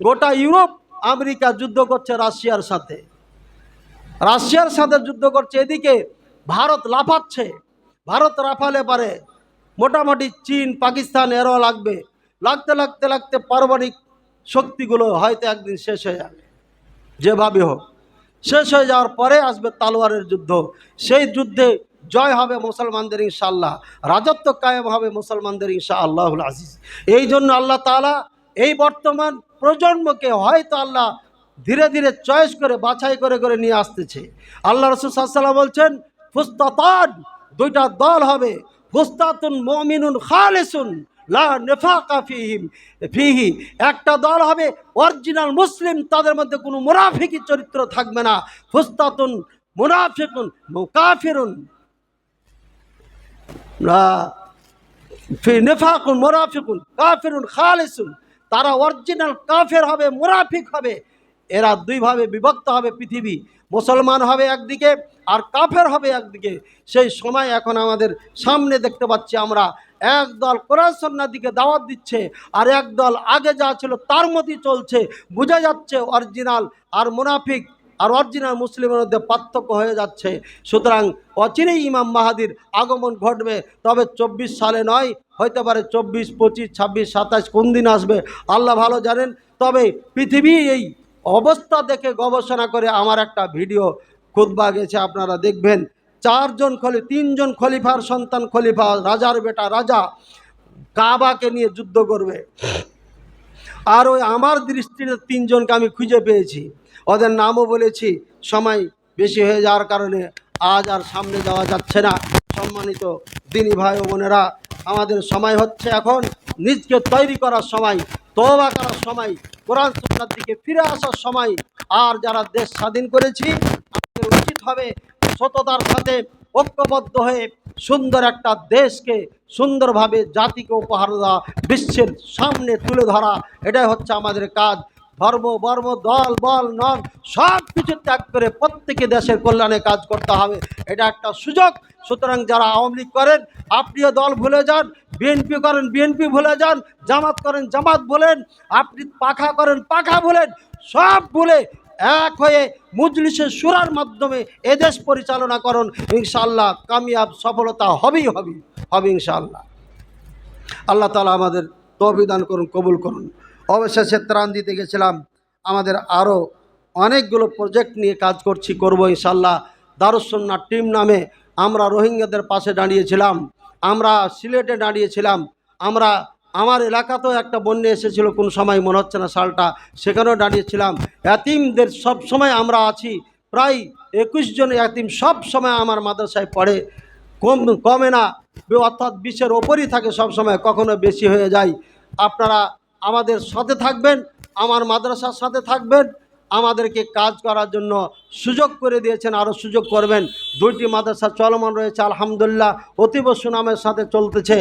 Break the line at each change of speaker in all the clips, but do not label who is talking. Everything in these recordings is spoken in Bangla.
গোটা ইউরোপ, আমেরিকা যুদ্ধ করছে রাশিয়ার সাথে। রাশিয়ার সাথে যুদ্ধ করছে, এদিকে ভারত লাফাচ্ছে। ভারত লাফালে পারে মোটামুটি চীন, পাকিস্তান, এরও লাগবে। লাগতে লাগতে লাগতে পারমাণবিক শক্তিগুলো হয়তো একদিন শেষ হয়ে যাবে। যেভাবে হোক, শেষ হয়ে যাওয়ার পরে আসবে তালোয়ারের যুদ্ধ। সেই যুদ্ধে জয় হবে মুসলমানদের, ইনশাআল্লাহ। রাজত্ব কায়েম হবে মুসলমানদের ইনশা আল্লাহুল আজিজ। এই জন্য আল্লাহ তাআলা এই বর্তমান প্রজন্মকে হয়তো আল্লাহ ধীরে ধীরে চয়েস করে, বাছাই করে করে নিয়ে আসতেছে। আল্লাহ রসুল সাল্লাম বলছেন, ফুস্তাতান দুইটা দল হবে। ফুস্তাতুন মমিনুন খালেসুন লা ফিহি। একটা দল হবে অরিজিনাল মুসলিম, তাদের মধ্যে কোনো মুনাফিকি চরিত্র থাকবে না। ফুস্তাতুন মুনাফিকুন কাফিরুন ফি নেফাকুন মোরাফিকুন কাফিরুন খালিসুন। তারা অরিজিনাল কাফের হবে মুরাফিক হবে। এরা দুইভাবে বিভক্ত হবে পৃথিবী। মুসলমান হবে একদিকে আর কাফের হবে একদিকে। সেই সময় এখন আমাদের সামনে দেখতে পাচ্ছি আমরা, একদল দল কোরআন দিকে দাওয়াত দিচ্ছে আর একদল আগে যা ছিল তার মতোই চলছে। বোঝা যাচ্ছে অরিজিনাল আর মুনাফিক। আর অরিজিনাল মুসলিমের মধ্যে পার্থক্য হয়ে যাচ্ছে। সুতরাং অচিরেই ইমাম মাহাদির আগমন ঘটবে। তবে চব্বিশ সালে নয়, হইতে পারে চব্বিশ, পঁচিশ, ছাব্বিশ, সাতাশ, কোন দিন আসবে, আল্লাহ ভালো জানেন। তবে পৃথিবী এই অবস্থা দেখে গবেষণা করে আমার একটা ভিডিও খুদবা গেছে, আপনারা দেখবেন। চারজন খলি, তিনজন খলিফার সন্তান খলিফা, রাজার বেটা, রাজা কাবাকে নিয়ে যুদ্ধ করবে। আর ওই আমার দৃষ্টিতে তিনজনকে আমি খুঁজে পেয়েছি। ওদের নামও বলেছি, সময় বেশি হয়ে যাওয়ার কারণে আজ আর সামনে যাওয়া যাচ্ছে না। সম্মানিত দিনী ভাই ও বোনেরা, আমাদের সময় হচ্ছে এখন। নিজকে তৈরি করার সময়, তওবা করার সময়, কোরআন সুন্নার দিকে ফিরে আসার সময়। আর যারা দেশ স্বাধীন করেছি, আমাদের উচিত হবে সততার সাথে ঐক্যবদ্ধ হয়ে সুন্দর একটা দেশকে, সুন্দরভাবে জাতিকে উপহার দেওয়া, বিশ্বের সামনে তুলে ধরা। এটাই হচ্ছে আমাদের কাজ। ধর্ম, বর্ম, দল, বল নন সব কিছু ত্যাগ করে প্রত্যেকে দেশের কল্যাণে কাজ করতে হবে। এটা একটা সুযোগ। সুতরাং যারা আওয়ামী লীগ করেন, আপনিও দল ভুলে যান, বিএনপি করেন, বিএনপি ভুলে যান, জামাত করেন, জামাত ভুলেন, আপনি পাখা করেন, পাখা ভুলেন, সব ভুলে এক হয়ে মুজলিসের সুরার মাধ্যমে এদেশ পরিচালনা করুন। ইনশাআল্লাহ কামিয়াব সফলতা হবেই হবে হবে ইনশাআল্লাহ। আল্লাহ তালা আমাদের তবিদান করুন, কবুল করুন। অবশেষে ত্রাণ দিতে গেছিলাম। আমাদের আরও অনেকগুলো প্রজেক্ট নিয়ে কাজ করছি, করব ইনশাল্লাহ। দারুসন্না টিম নামে আমরা রোহিঙ্গাদের পাশে দাঁড়িয়েছিলাম। আমরা সিলেটে দাঁড়িয়েছিলাম। আমরা, আমার এলাকাতেও একটা বন্যা এসেছিল, কোন সময় মনে হচ্ছে না সালটা, সেখানেও দাঁড়িয়েছিলাম। এতিমদের সব সময় আমরা আছি। প্রায় একুশ জন এতিম সব সময় আমার মাদ্রাসায় পড়ে। কম, কমে না। অর্থাৎ বিশের ওপরই থাকে সব সময়, কখনো বেশি হয়ে যায়। আপনারা আমাদের সাথে থাকবেন, আমার মাদ্রাসার সাথে থাকবেন, আমাদেরকে কাজ করার জন্য সুযোগ করে দিয়েছেন আরও সুযোগ করবেন। দুইটি মাদ্রাসা চলমান রয়েছে, আলহামদুলিল্লাহ, অতীব সুনামের সাথে চলতেছে।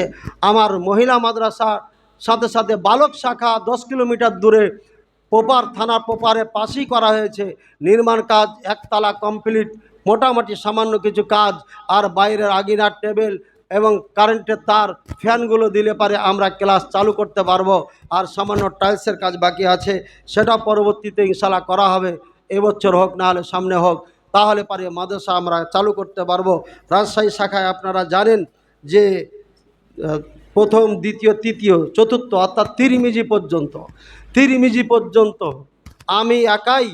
আমার মহিলা মাদ্রাসার সাথে সাথে বালক শাখা দশ কিলোমিটার দূরে, পোপার থানার পোপারে পাশেই করা হয়েছে। নির্মাণ কাজ একতলা কমপ্লিট, মোটামুটি সামান্য কিছু কাজ, আর বাইরের আগিনার টেবিল এবং কারেন্টের তার ফ্যানগুলো দিলে পারে আমরা ক্লাস চালু করতে পারব। আর সামান্য টাইলসের কাজ বাকি আছে, সেটা পরবর্তীতে ইনশাল্লাহ করা হবে। এবছর হোক, না হলে সামনে হোক, তাহলে পারে মাদ্রাসা আমরা চালু করতে পারব। রাজশাহী শাখায় আপনারা জানেন যে প্রথম, দ্বিতীয়, তৃতীয়, চতুর্থ, অর্থাৎ তিরিমিজি পর্যন্ত। তিরিমিজি পর্যন্ত আমি একাই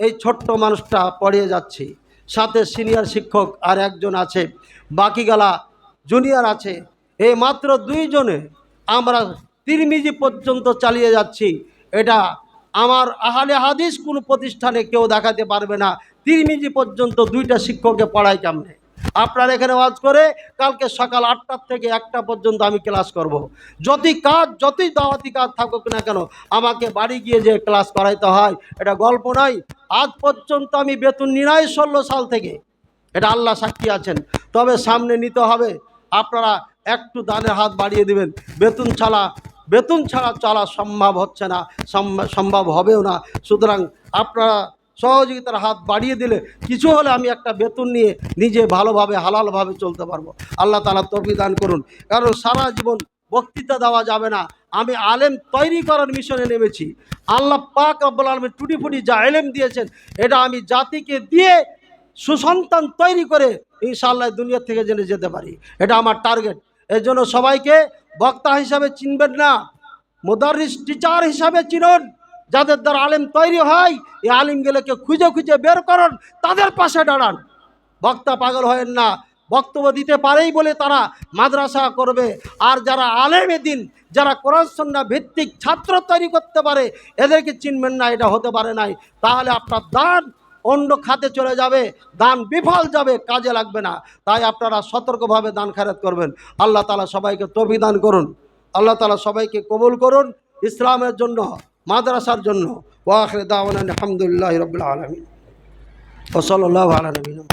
এই ছোট্ট মানুষটা পড়িয়ে যাচ্ছি। সাথে সিনিয়র শিক্ষক আর একজন আছে। বাকিগালা জুনিয়র আছে। এই মাত্র দুইজনে আমরা তিরমিজি পর্যন্ত চালিয়ে যাচ্ছি। এটা আমার আহালে হাদিস কোনো প্রতিষ্ঠানে কেউ দেখাতে পারবে না। তিরমিজি পর্যন্ত দুইটা শিক্ষককে পড়াই কেমনে? আপনার এখানে ওয়াজ করে কালকে সকাল আটটার থেকে একটা পর্যন্ত আমি ক্লাস করব। যতই কাজ, যতই দাওয়াতি কাজ থাকুক না কেন, আমাকে বাড়ি গিয়ে যে ক্লাস করাইতে হয়, এটা গল্প নয়। আজ পর্যন্ত আমি বেতন নিরাই ষোলো সাল থেকে। এটা আল্লাহ সাক্ষী আছেন। তবে সামনে নিতে হবে। আপনারা একটু দানের হাত বাড়িয়ে দিবেন। বেতন ছাড়া বেতন ছাড়া চলা সম্ভব হচ্ছে না, সম্ভব হবেও না। সুতরাং আপনারা সহযোগিতার হাত বাড়িয়ে দিলে কিছু হলে আমি একটা বেতন নিয়ে নিজে ভালোভাবে, হালালভাবে চলতে পারব। আল্লাহ তালা তফি দান করুন। কারণ সারা জীবন বক্তৃতা দেওয়া যাবে না। আমি আলেম তৈরি করার মিশনে নেমেছি। আল্লাহ পাক রব্বুল আলমী টুটি ফুটি যা এলেম দিয়েছেন, এটা আমি জাতিকে দিয়ে সুসন্তান তৈরি করে ইনশাআল্লাহ দুনিয়া থেকে জেনে যেতে পারি। এটা আমার টার্গেট এর জন্য সবাইকে বক্তা হিসাবে চিনবেন না। মোদারিস টিচার হিসাবে চিনুন। যাদের দ্বারা আলেম তৈরি হয়, এই আলিমগুলোকে খুঁজে খুঁজে বের করুন, তাদের পাশে দাঁড়ান। বক্তা পাগল হয়েন না। বক্তব্য দিতে পারেই বলে তারা মাদ্রাসা করবে। আর যারা আলেমে দিন, যারা কোরআন সন্না ভিত্তিক ছাত্র তৈরি করতে পারে, এদেরকে চিনবেন না, এটা হতে পারে নাই। তাহলে আপনার দান অন্য খাতে চলে যাবে, দান বিফল যাবে, কাজে লাগবে না। তাই আপনারা সতর্কভাবে দান খারাত করবেন। আল্লাহ তালা সবাইকে তফি দান করুন। আল্লাহ তালা সবাইকে কবুল করুন ইসলামের জন্য, মাদ্রাসার জন্য। ওয়াখরে দাওয়ান আলহামদুলিল্লাহ রবিল আলমিন। ওসল আল্লাহ আলমিন